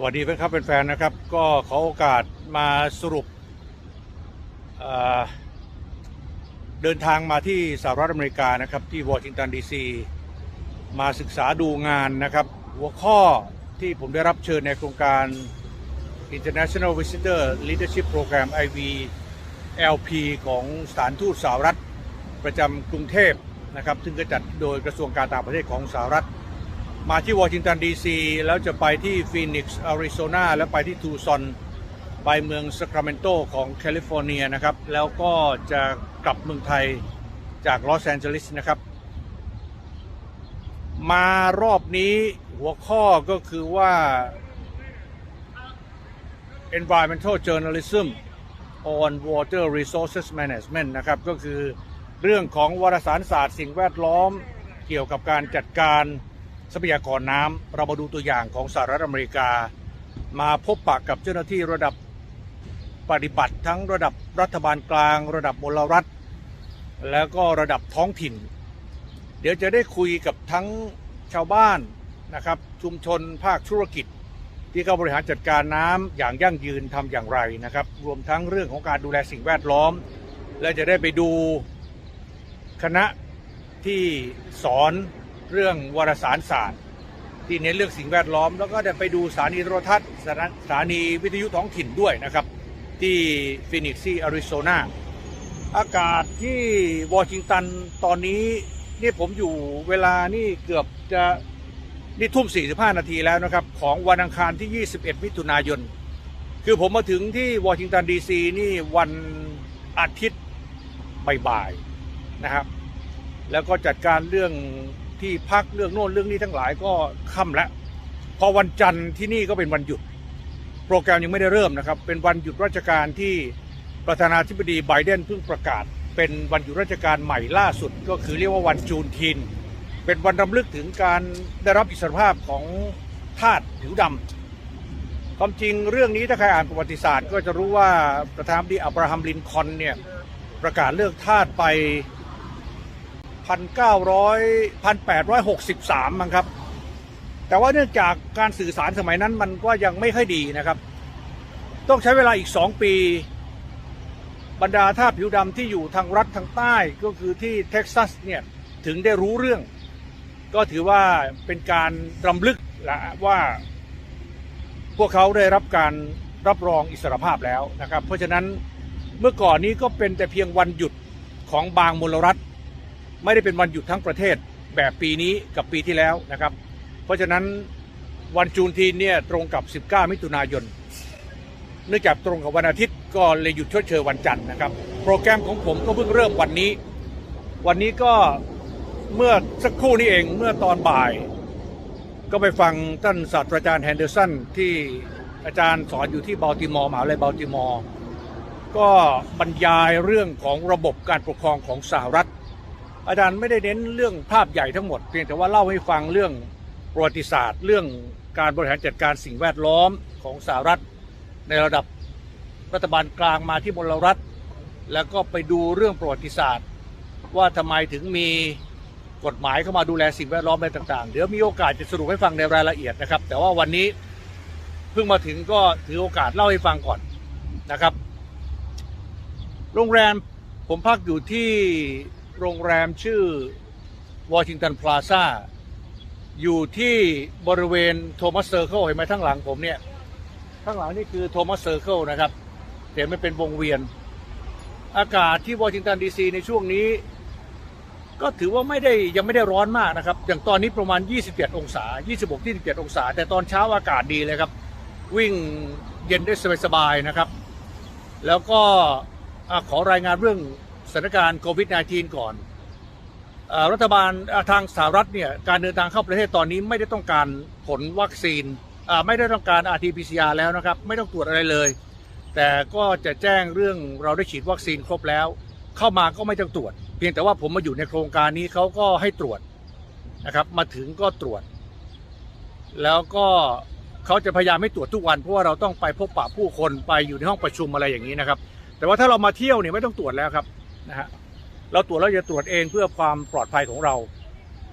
สวัสดีแฟนครับแฟนๆนะครับ ก็ขอโอกาสมาสรุปเดินทางมาที่สหรัฐอเมริกานะครับ ที่วอชิงตันดีซีมาศึกษาดูงานนะครับ หัวข้อที่ผมได้รับเชิญในโครงการ International Visitor Leadership Program IV LP ของสถานทูตสหรัฐประจำกรุงเทพนะครับ ซึ่งก็จัดโดยกระทรวงการต่างประเทศของสหรัฐ มาที่วอชิงตันดีซีแล้วจะไปที่ฟีนิกซ์อาริโซนาแล้วไปที่ทูซอนไปเมืองซัคราเมนโตของแคลิฟอร์เนียนะครับ แล้วก็จะกลับเมืองไทยจากลอสแอนเจลิสนะครับ มารอบนี้หัวข้อก็คือว่า environmental journalism on water resources management นะครับ ก็คือเรื่องของวารสารศาสตร์สิ่งแวดล้อมเกี่ยวกับการจัดการ ทรัพยากรน้ำเรามาดูตัวอย่างของสหรัฐอเมริกา มาพบปะกับเจ้าหน้าที่ระดับปฏิบัติทั้งระดับรัฐบาลกลาง ระดับมลรัฐ แล้วก็ระดับท้องถิ่น เดี๋ยวจะได้คุยกับทั้งชาวบ้านนะครับชุมชนภาคธุรกิจ ที่เขาบริหารจัดการน้ำอย่างยั่งยืนทำอย่างไรนะครับ รวมทั้งเรื่องของการดูแลสิ่งแวดล้อม และจะได้ไปดูคณะที่สอน เรื่องวารสารศาสตร์ ที่เน้นเรื่องสิ่งแวดล้อม แล้วก็ได้ไปดูสถานีโทรทัศน์สถาานีวิทยุท้องถิ่นด้วยนะครับ ที่ฟินิกซ์ที่อาริโซนาอากาศที่วอชิงตันตอนนี้นี่ผมอยู่เวลานี่เกือบจะนี่ทุ่ม 45 นาทีแล้วนะครับ ของวันอังคารที่ 21 มิถุนายน คือผมมาถึงที่วอชิงตันดีซีนี่วันอาทิตย์บ่ายๆนะครับ แล้วก็จัดการเรื่อง ที่พักเรื่องโน่นเรื่องนี้ทั้งหลายก็ค่ำแล้วพอวันจันทร์ที่นี่ก็เป็นวันหยุด โปรแกรมยังไม่ได้เริ่มนะครับ เป็นวันหยุดราชการที่ประธานาธิบดีไบเดนเพิ่งประกาศ เป็นวันหยุดราชการใหม่ล่าสุด ก็คือเรียกว่าวันจูนทีนเป็นวันรำลึกถึงการได้รับอิสรภาพของทาสผิวดำความจริงเรื่องนี้ถ้าใครอ่านประวัติศาสตร์ ก็จะรู้ว่าประธานาธิบดีอับราฮัมลินคอนเนี่ยประกาศเลิกทาสไป 1,900 1,863มั้งครับ แต่ว่าเนื่องจากการสื่อสารสมัยนั้นมันก็ยังไม่ค่อยดีนะครับ ต้องใช้เวลาอีก2ปี บรรดาท่าผิวดำที่อยู่ทางรัฐทางใต้ก็คือที่เท็กซัสเนี่ยถึงได้รู้เรื่อง ก็ถือว่าเป็นการรำลึกละว่า พวกเขาได้รับการรับรองอิสรภาพแล้วนะครับ เพราะฉะนั้นเมื่อก่อนนี้ก็เป็นแต่เพียงวันหยุดของบางมลรัฐ ไม่ได้เป็นวันหยุดทั้งประเทศแบบปีนี้กับปีที่แล้วนะครับ เพราะฉะนั้นวันจูนทีนเนี่ยตรงกับ 19 มิถุนายน เนื่องจากตรงกับวันอาทิตย์ก็เลยหยุดชดเชยวันจันทร์นะครับ โปรแกรมของผมก็เพิ่งเริ่มวันนี้ วันนี้ก็เมื่อสักครู่นี้เองเมื่อตอนบ่าย ก็ไปฟังท่านศาสตราจารย์แฮนเดอร์สันที่อาจารย์สอนอยู่ที่บัลติมอร์มหาวิทยาลัยบัลติมอร์ก็บรรยายเรื่องของระบบการปกครองของสหรัฐ อาจารย์ไม่ได้เน้นเรื่องภาพใหญ่ทั้งหมด เพียงแต่ว่าเล่าให้ฟังเรื่องประวัติศาสตร์ เรื่องการบริหารจัดการสิ่งแวดล้อมของสหรัฐ ในระดับรัฐบาลกลางมาที่มลรัฐ แล้วก็ไปดูเรื่องประวัติศาสตร์ ว่าทำไมถึงมีกฎหมายเข้ามาดูแลสิ่งแวดล้อมอะไรต่างๆ เดี๋ยวมีโอกาสจะสรุปให้ฟังในรายละเอียดนะครับ แต่ว่าวันนี้เพิ่งมาถึงก็ถือโอกาสเล่าให้ฟังก่อนนะครับ โรงแรมผมพักอยู่ที่ โรงแรมชื่อวอชิงตันพลาซ่าอยู่ที่บริเวณโทมัสเซอร์เคิลเห็นไหมข้งหลังผมเนี่ยข้างหลังนี่คือโทมัสเซอร์เคิลนะครับแต่ไม่เป็นวงเวียน อากาศที่วอชิงตันดีซีในช่วงนี้ ก็ถือว่าไม่ได้ยังไม่ได้ร้อนมากนะครับ อย่างตอนนี้ประมาณ 27 องศา 26 27 องศา แต่ตอนเช้าอากาศดีเลยครับ วิ่งเย็นได้สบายๆนะครับ แล้วก็อขอรายงานเรื่อง สถานการณ์โควิด -19 ก่อนอรัฐบาลทางสหรัฐเนี่ยการเดินทางเข้าประเทศตอนนี้ไม่ได้ต้องการผลวัคซีนไม่ได้ต้องการ RT-PCR แล้วนะครับ ไม่ต้องตรวจอะไรเลย แต่ก็จะแจ้งเรื่องเราได้ฉีดวัคซีนครบแล้ว เข้ามาก็ไม่ต้องตรวจ เพียงแต่ว่าผมมาอยู่ในโครงการนี้เขาก็ให้ตรวจนะครับ มาถึงก็ตรวจ แล้วก็เขาจะพยายามให้ตรวจทุกวันเพราะว่าเราต้องไปพบปะผู้คนไปอยู่ในห้องประชุมอะไรอย่างนี้นะครับ แต่ว่าถ้าเรามาเที่ยวเนี่ยไม่ต้องตรวจแล้วครับ นะฮะเราตรวจแล้วจะตรวจเองเพื่อความปลอดภัยของเรา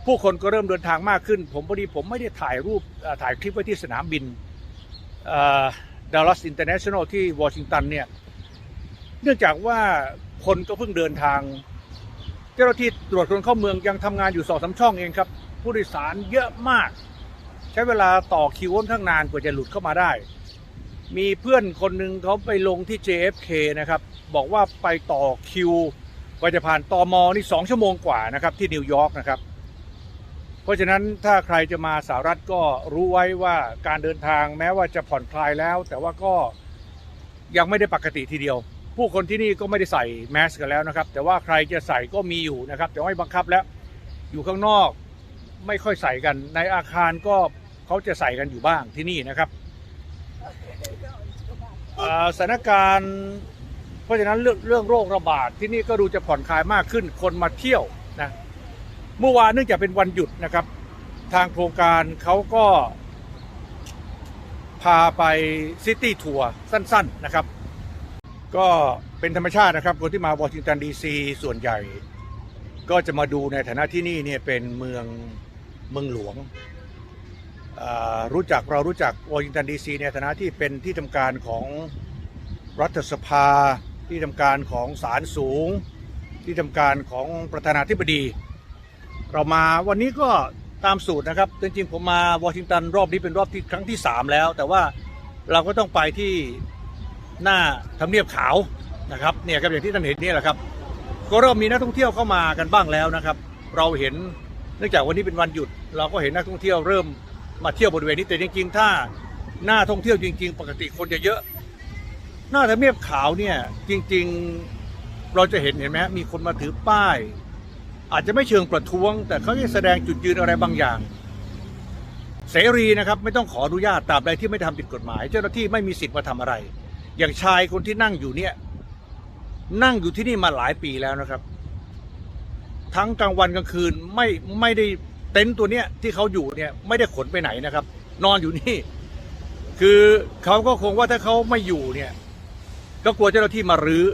ผู้คนก็เริ่มเดินทางมากขึ้น ผมพอดีผมไม่ได้ถ่ายรูปถ่ายคลิปไว้ที่สนามบินดัลลัสอินเตอร์เนชั่นแนลที่วอชิงตันเนี่ยเนื่องจากว่าคนก็เพิ่งเดินทาง เจ้าหน้าที่ตรวจคนเข้าเมืองยังทำงานอยู่สองสาช่องเองครับ ผู้โดยสารเยอะมาก ใช้เวลาต่อคิวค่อนข้างนานกว่าจะหลุดเข้ามาได้ มีเพื่อนคนหนึ่งเขาไปลงที่ JFK นะครับ บอกว่าไปต่อคิว กว่าจะผ่านตอมอนี่สองชั่วโมงกว่านะครับที่นิวยอร์กนะครับ เพราะฉะนั้นถ้าใครจะมาสหรัฐก็รู้ไว้ว่าการเดินทางแม้ว่าจะผ่อนคลายแล้ว แต่ว่าก็ยังไม่ได้ปกติทีเดียว ผู้คนที่นี่ก็ไม่ได้ใส่แมสกันแล้วนะครับ แต่ว่าใครจะใส่ก็มีอยู่นะครับ แต่ไม่บังคับแล้ว อยู่ข้างนอกไม่ค่อยใส่กัน ในอาคารก็เขาจะใส่กันอยู่บ้างที่นี่นะครับสถานการณ์ เพราะฉะนั้นเรื่องเรื่องโรคระบาดที่นี่ก็ดูจะผ่อนคลายมากขึ้น คนมาเที่ยวนะเมื่อวานเนื่องจากเป็นวันหยุดนะครับ ทางโครงการเขาก็พาไปซิตี้ทัวร์สั้น ๆนะครับ ก็เป็นธรรมชาตินะครับ คนที่มาวอชิงตันดีซีส่วนใหญ่ ก็จะมาดูในฐานะที่นี่เนี่ยเป็นเมืองเมืองหลวง รู้จักเรารู้จักวอชิงตันดีซีในฐานะที่เป็นที่ทำการของรัฐสภา ที่ทำการของศาลสูง ที่ทำการของประธานาธิบดี เรามาวันนี้ก็ตามสูตรนะครับ จริงๆ ผมมาวอชิงตันรอบนี้เป็นรอบที่ครั้งที่ 3 แล้ว แต่ว่าเราก็ต้องไปที่หน้าทำเนียบขาวนะครับเนี่ยครับอย่างที่ท่านเห็นนี่แหละครับ ก็เริ่มมีนักท่องเที่ยวเข้ามากันบ้างแล้วนะครับ เราเห็นเนื่องจากวันนี้เป็นวันหยุด เราก็เห็นนักท่องเที่ยวเริ่มมาเที่ยวบริเวณนี้แต่จริงๆ ถ้าหน้าท่องเที่ยวจริง ๆ ปกติคนจะเยอะ หน้าทำเนียบขาวเนี่ย จริง ๆเราจะเห็นเห็นไหมมีคนมาถือป้าย อาจจะไม่เชิงประท้วง แต่เขาจะแสดงจุดยืนอะไรบางอย่าง เสรีนะครับ ไม่ต้องขออนุญาตตราบใดที่ไม่ทำผิดกฎหมาย เจ้าหน้าที่ไม่มีสิทธิ์มาทำอะไร อย่างชายคนที่นั่งอยู่เนี่ย นั่งอยู่ที่นี่มาหลายปีแล้วนะครับ ทั้งกลางวันกลางคืนไม่ไม่ได้เต็นท์ตัวเนี้ยที่เขาอยู่เนี่ยไม่ได้ขนไปไหนนะครับ นอนอยู่นี่ คือเขาก็คงว่าถ้าเขาไม่อยู่เนี่ย ก็กลัวเจ้าหน้าที่มารื้อ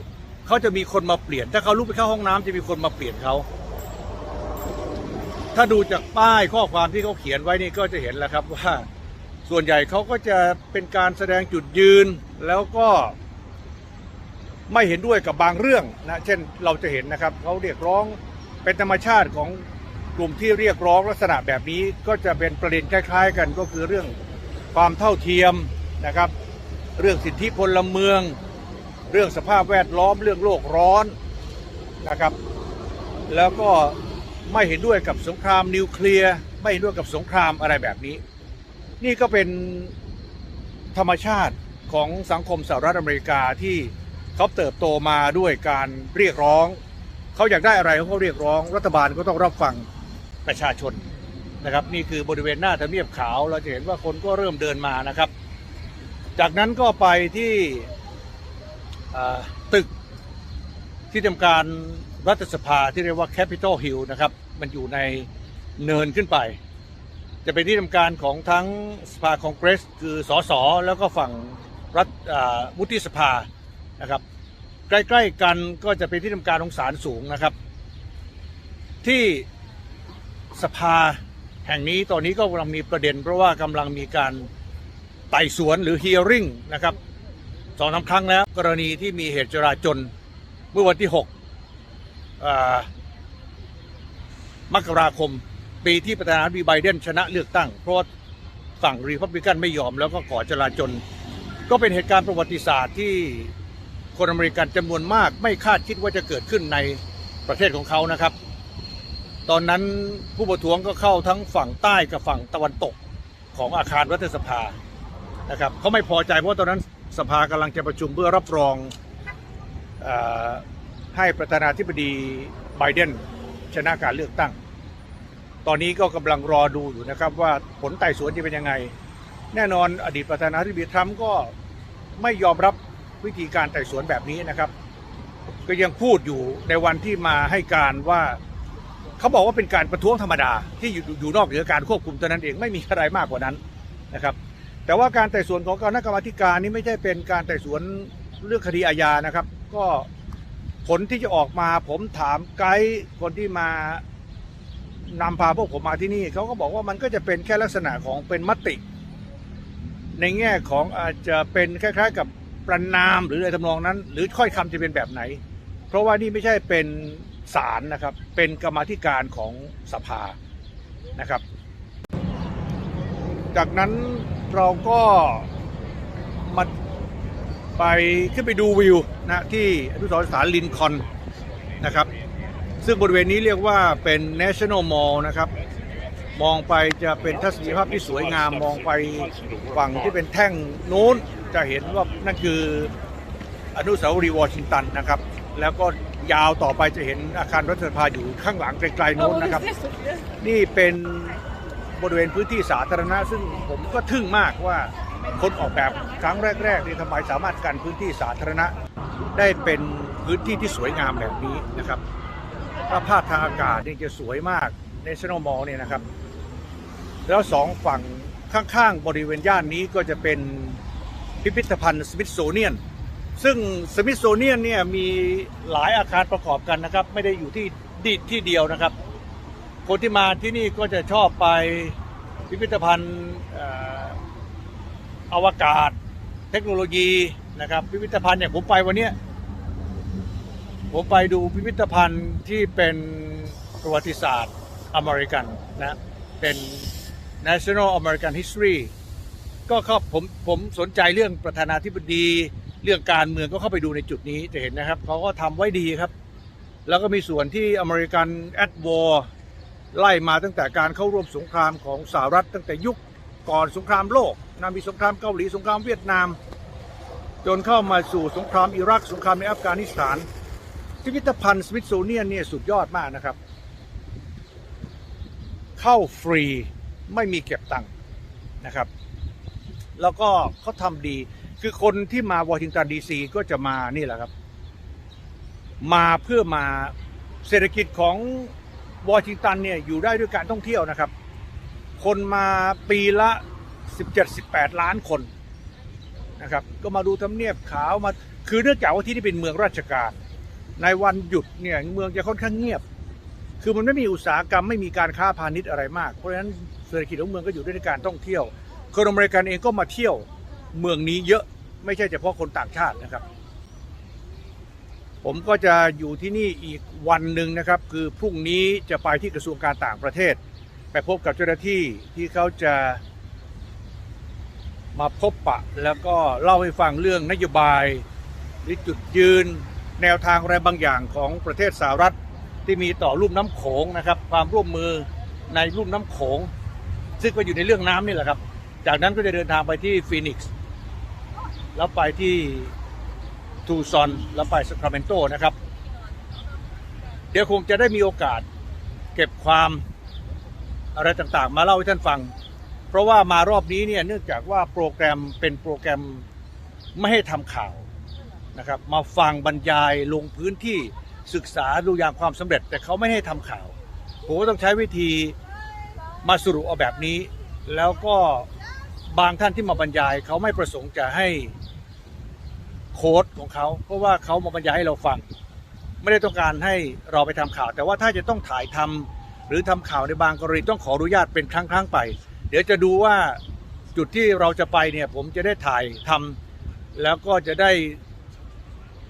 เขาจะมีคนมาเปลี่ยน ถ้าเขาลุกไปเข้าห้องน้ำจะมีคนมาเปลี่ยนเขา ถ้าดูจากป้ายข้อความที่เขาเขียนไว้นี่ก็จะเห็นแล้วครับว่า ส่วนใหญ่เขาก็จะเป็นการแสดงจุดยืนแล้วก็ไม่เห็นด้วยกับบางเรื่องนะ เช่นเราจะเห็นนะครับเขาเรียกร้องเป็นธรรมชาติของกลุ่มที่เรียกร้องลักษณะแบบนี้ก็จะเป็นประเด็นคล้าย ๆ กันก็คือเรื่องความเท่าเทียมนะครับ เรื่องสิทธิพลเมือง เรื่องสภาพแวดล้อมเรื่องโลกร้อนนะครับ แล้วก็ไม่เห็นด้วยกับสงครามนิวเคลียร์ไม่เห็นด้วยกับสงครามอะไรแบบนี้ นี่ก็เป็นธรรมชาติของสังคมสหรัฐอเมริกาที่เขาเติบโตมาด้วยการเรียกร้อง เขาอยากได้อะไรเขาก็เรียกร้อง รัฐบาลก็ต้องรับฟังประชาชนนะครับ นี่คือบริเวณหน้าทำเนียบขาวเราจะเห็นว่าคนก็เริ่มเดินมานะครับ จากนั้นก็ไปที่ ตึกที่ทำการรัฐสภาที่เรียกว่า Capitol Hill นะครับ มันอยู่ในเนินขึ้นไป จะเป็นที่ทำการของทั้งสภาคองเกรส คือสสแล้วก็ฝั่งรัฐอ่าวุฒิสภานะครับ ใกล้ๆกันก็จะเป็นที่ทำการของศาลสูงนะครับ ที่สภาแห่งนี้ตอนนี้ก็กำลังมีประเด็น เพราะว่ากำลังมีการไต่สวนหรือ hearing นะครับ สองสาครั้งแล้ว กรณีที่มีเหตุจราจนเมื่อวันที่6มกราคม ปีที่ประธานาธิบดีไบเดนชนะเลือกตั้ง เพราะฝั่งรีพับลิกันไม่ยอมแล้วก็ก่อจลาจลก็เป็นเหตุการณ์ประวัติศาสตร์ที่คนอเมริกันจำนวนมาก ไม่คาดคิดว่าจะเกิดขึ้นในประเทศของเขานะครับ ตอนนั้นผู้ประท้วงก็เข้าทั้งฝั่งใต้กับฝั่งตะวันตกของอาคารรัฐสภานะครับเขาไม่พอใจเพราะตอนนั้น สภากำลังจะประชุมเพื่อรับรองออให้ประธานาธิบดีไบเดนชนะการเลือกตั้ง ตอนนี้ก็กำลังรอดูอยู่นะครับว่าผลไต่สวนจะเป็นยังไง แน่นอนอดีตประธานาธิบดีทรัมป์ก็ไม่ยอมรับวิธีการไต่สวนแบบนี้นะครับ ก็ยังพูดอยู่ในวันที่มาให้การว่าเขาบอกว่าเป็นการประท้วงธรรมดาที่อยู่อยู่นอกเหนือการควบคุมตัวนั้นเองไม่มีอะไรมากกว่านั้นนะครับ แต่ว่าการไต่สวนของคณะกรรมาการนี้ไม่ใช่เป็นการไต่สวนเรื่องคดีอาญานะครับ ก็ผลที่จะออกมาผมถามไกด์คนที่มานำพาพวกผมมาที่นี่เขาก็บอกว่ามันก็จะเป็นแค่ลักษณะของเป็นมติ ในแง่ของอาจจะเป็นคล้าย ๆ กับประนามหรืออะไรทำนองนั้น หรือค่อยคำจะเป็นแบบไหน เพราะว่านี่ไม่ใช่เป็นศาลนะครับ เป็นกรรมธิการของสภานะครับ จากนั้น เราก็มาไปขึ้นไปดูวิวนะที่อนุสรณ์สถานลินคอล์นนะครับ ซึ่งบริเวณนี้เรียกว่าเป็น National Mall นะครับ มองไปจะเป็นทัศนียภาพที่สวยงาม มองไปฝั่งที่เป็นแท่งนู้นจะเห็นว่านั่นคืออนุสาวรีย์วอชิงตันนะครับ แล้วก็ยาวต่อไปจะเห็นอาคารรัฐสภาอยู่ข้างหลังไกลๆนู้นนะครับ นี่เป็น บริเวณพื้นที่สาธารณะ ซึ่งผมก็ทึ่งมากว่าคนออกแบบครั้งแรกๆนี่ทำไมสามารถกันพื้นที่สาธารณะ ได้เป็นพื้นที่ที่สวยงามแบบนี้นะครับถ้าภาพทางอากาศนี่จะสวยมาก National Mall เนี่ยนะครับ แล้วสองฝั่งข้างๆ บริเวณย่านนี้ก็จะเป็นพิพิธภัณฑ์สมิธโซเนียน ซึ่งสมิธโซเนียนเนี่ยมีหลายอาคารประกอบกันนะครับ ไม่ได้อยู่ที่ดีที่เดียวนะครับ คนที่มาที่นี่ก็จะชอบไปพิพิธภัณฑ์อวกาศ เทคโนโลยีนะครับ พิพิธภัณฑ์เนี่ยผมไปวันนี้ผมไปดูพิพิธภัณฑ์ที่เป็นประวัติศาสตร์อเมริกันนะเป็น National American History ก็เข้าผมผมสนใจเรื่องประธานาธิบดี เรื่องการเมืองก็เข้าไปดูในจุดนี้จะเห็นนะครับ เขาก็ทำไว้ดีครับ แล้วก็มีส่วนที่อเมริกันแอดวอร์ ไล่มาตั้งแต่การเข้าร่วมสงครามของสหรัฐตั้งแต่ยุคก่อนสงครามโลกนะมีสงครามเกาหลีสงครามเวียดนาม จนเข้ามาสู่สงครามอิรักสงครามในอัฟกานิสถานพิพิธภัณฑ์สมิธโซเนียนเนี่ยสุดยอดมากนะครับ เข้าฟรีไม่มีเก็บตังค์นะครับ แล้วก็เขาทำดีคือคนที่มาวอชิงตันดีซีก็จะมานี่แหละครับ มาเพื่อมาเศรษฐกิจของ วอชิงตันเนี่ยอยู่ได้ด้วยการท่องเที่ยวนะครับ คนมาปีละ 17-18 ล้านคนนะครับก็มาดูทำเนียบขาวมาคือเนื่องจากว่าที่นี่เป็นเมืองราชการ ในวันหยุดเนี่ยเมืองจะค่อนข้างเงียบ คือมันไม่มีอุตสาหกรรมไม่มีการค้าพาณิชย์อะไรมาก เพราะฉะนั้นเศรษฐกิจของเมืองก็อยู่ด้วยการท่องเที่ยว คนอเมริกันเองก็มาเที่ยวเมืองนี้เยอะไม่ใช่เฉพาะคนต่างชาตินะครับ ผมก็จะอยู่ที่นี่อีกวันหนึ่งนะครับ คือพรุ่งนี้จะไปที่กระทรวงการต่างประเทศ ไปพบกับเจ้าหน้าที่ที่เขาจะมาพบปะ แล้วก็เล่าให้ฟังเรื่องนโยบาย หรือจุดยืน แนวทางอะไรบางอย่างของประเทศสหรัฐที่มีต่อลุ่มน้ำโขงนะครับ ความร่วมมือในลุ่มน้ำโขง ซึ่งก็อยู่ในเรื่องน้ำนี่แหละครับ จากนั้นก็จะเดินทางไปที่ฟีนิกซ์แล้วไปที่ ทูซอนแล้วไปซัคราเมนโตนะครับ เดี๋ยวคงจะได้มีโอกาสเก็บความอะไรต่างๆ มาเล่าให้ท่านฟัง เพราะว่ามารอบนี้เนี่ยเนื่องจากว่าโปรแกรมเป็นโปรแกรมไม่ให้ทำข่าวนะครับ มาฟังบรรยายลงพื้นที่ศึกษาดูอย่างความสำเร็จ แต่เขาไม่ให้ทำข่าวผมก็ต้องใช้วิธีมาสรุปเอาแบบนี้ แล้วก็บางท่านที่มาบรรยาย เขาไม่ประสงค์จะให้ ค้ดของเขาเพราะว่าเขามาบรรยายให้เราฟัง ไม่ได้ต้องการให้เราไปทำข่าว แต่ว่าถ้าจะต้องถ่ายทำหรือทำข่าวในบางกรณีต้องขออนุญาตเป็นครั้งๆไป เดี๋ยวจะดูว่าจุดที่เราจะไปเนี่ยผมจะได้ถ่ายทำแล้วก็จะได้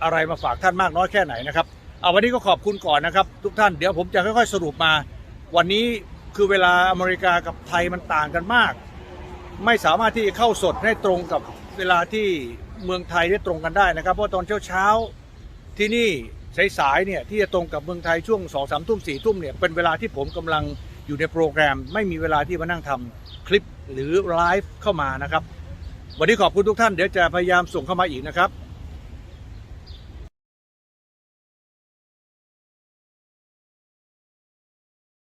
อะไรมาฝากท่านมากน้อยแค่ไหนนะครับเอาวันนี้ก็ขอบคุณก่อนนะครับ ทุกท่านเดี๋ยวผมจะค่อยๆสรุปมา วันนี้คือเวลาอเมริกากับไทยมันต่างกันมาก ไม่สามารถที่จะเข้าสดให้ตรงกับเวลาที่ เมืองไทยได้ตรงกันได้นะครับ เพราะตอนเช้าๆที่นี่สายๆเนี่ยที่จะตรงกับเมืองไทยช่วงสองสามทุ่มสี่ทุ่มเนี่ยเป็นเวลาที่ผมกำลังอยู่ในโปรแกรม ไม่มีเวลาที่มานั่งทำคลิปหรือไลฟ์เข้ามานะครับ วันนี้ขอบคุณทุกท่านเดี๋ยวจะพยายามส่งเข้ามาอีกนะครับ